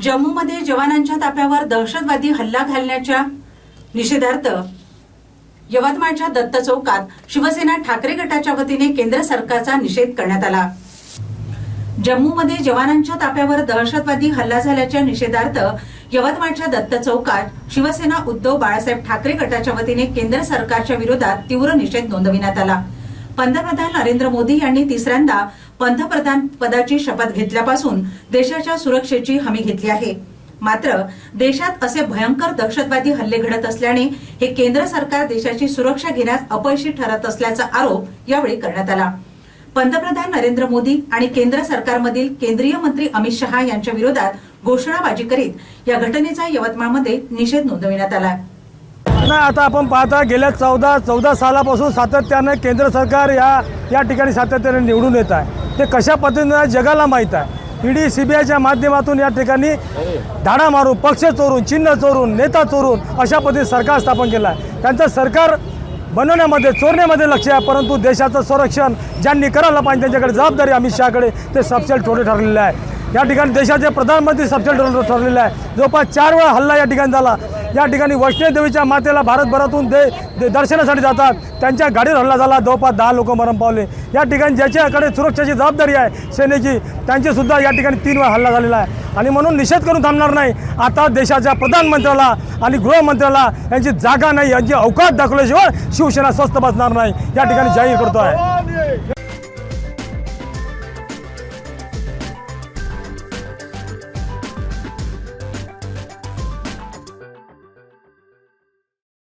जम्मूमध्ये जवानांच्या ताफ्यावर दहशतवादी हल्ला घालण्याच्या निषेधार्थ यवतमाळच्या दत्त चौकात शिवसेना ठाकरे गटाच्या वतीने केंद्र सरकारचा निषेध करण्यात आला. जम्मूमध्ये जवानांच्या ताफ्यावर दहशतवादी हल्ला झाल्याच्या निषेधार्थ यवतमाळच्या दत्त चौकात शिवसेना उद्धव बाळासाहेब ठाकरे गटाच्या वतीने केंद्र सरकारच्या विरोधात तीव्र निषेध नोंदविण्यात आला. पंतप्रधान नरेंद्र मोदी यांनी तिसऱ्यांदा पंतप्रधान पदाची शपथ घेतल्यापासून देशाच्या सुरक्षेची हमी घेतली आहे. मात्र देशात असे भयंकर दहशतवादी हल्ले घडत असल्याने हे केंद्र सरकार देशाची सुरक्षा घेण्यास अपयशी ठरत असल्याचा आरोप यावेळी करण्यात आला. पंतप्रधान नरेंद्र मोदी आणि केंद्र सरकारमधील केंद्रीय मंत्री अमित शहा यांच्या विरोधात घोषणाबाजी करीत या घटनेचा यवतमाळमध्ये निषेध नोंदविण्यात आला. नाही आता आपण पाहता गेल्या चौदा चौदा सालापासून सातत्यानं केंद्र सरकार या या ठिकाणी सातत्याने निवडून येत आहे. ते कशा पद्धतीनं जगाला माहीत आहे? ईडी सी बी आयच्या माध्यमातून या ठिकाणी धाडा मारून पक्ष चोरून चिन्ह चोरून नेता चोरून अशा पद्धतीने सरकार स्थापन केलं आहे. त्यांचं सरकार बनवण्यामध्ये चोरण्यामध्ये लक्ष आहे परंतु देशाचं संरक्षण ज्यांनी करायला पाहिजे त्यांच्याकडे जबाबदारी अमित शहाकडे ते सबसेल ठोडे ठरलेलं आहे. या ठिकाणी देशाचे प्रधानमंत्री सबसेल ठरले ठरलेलं आहे. जवळपास चार वेळा हल्ला या ठिकाणी झाला. या ठिकाणी वैष्णोदेवीच्या मातेला भारतभरातून दे दे दर्शनासाठी जातात. त्यांच्या गाडीवर हल्ला झाला. जवळपास दहा लोक मरण पावले. या ठिकाणी ज्याच्याकडे सुरक्षेची जबाबदारी आहे सेनेची त्यांचीसुद्धा या ठिकाणी तीन वेळा हल्ला झालेला आहे. आणि म्हणून निषेध करून थांबणार नाही. आता देशाच्या प्रधानमंत्र्याला आणि गृहमंत्र्याला यांची जागा नाही यांची अवकाश दाखवल्याशिवाय शिवसेना स्वस्त बसणार नाही. या ठिकाणी जाहीर करतो आहे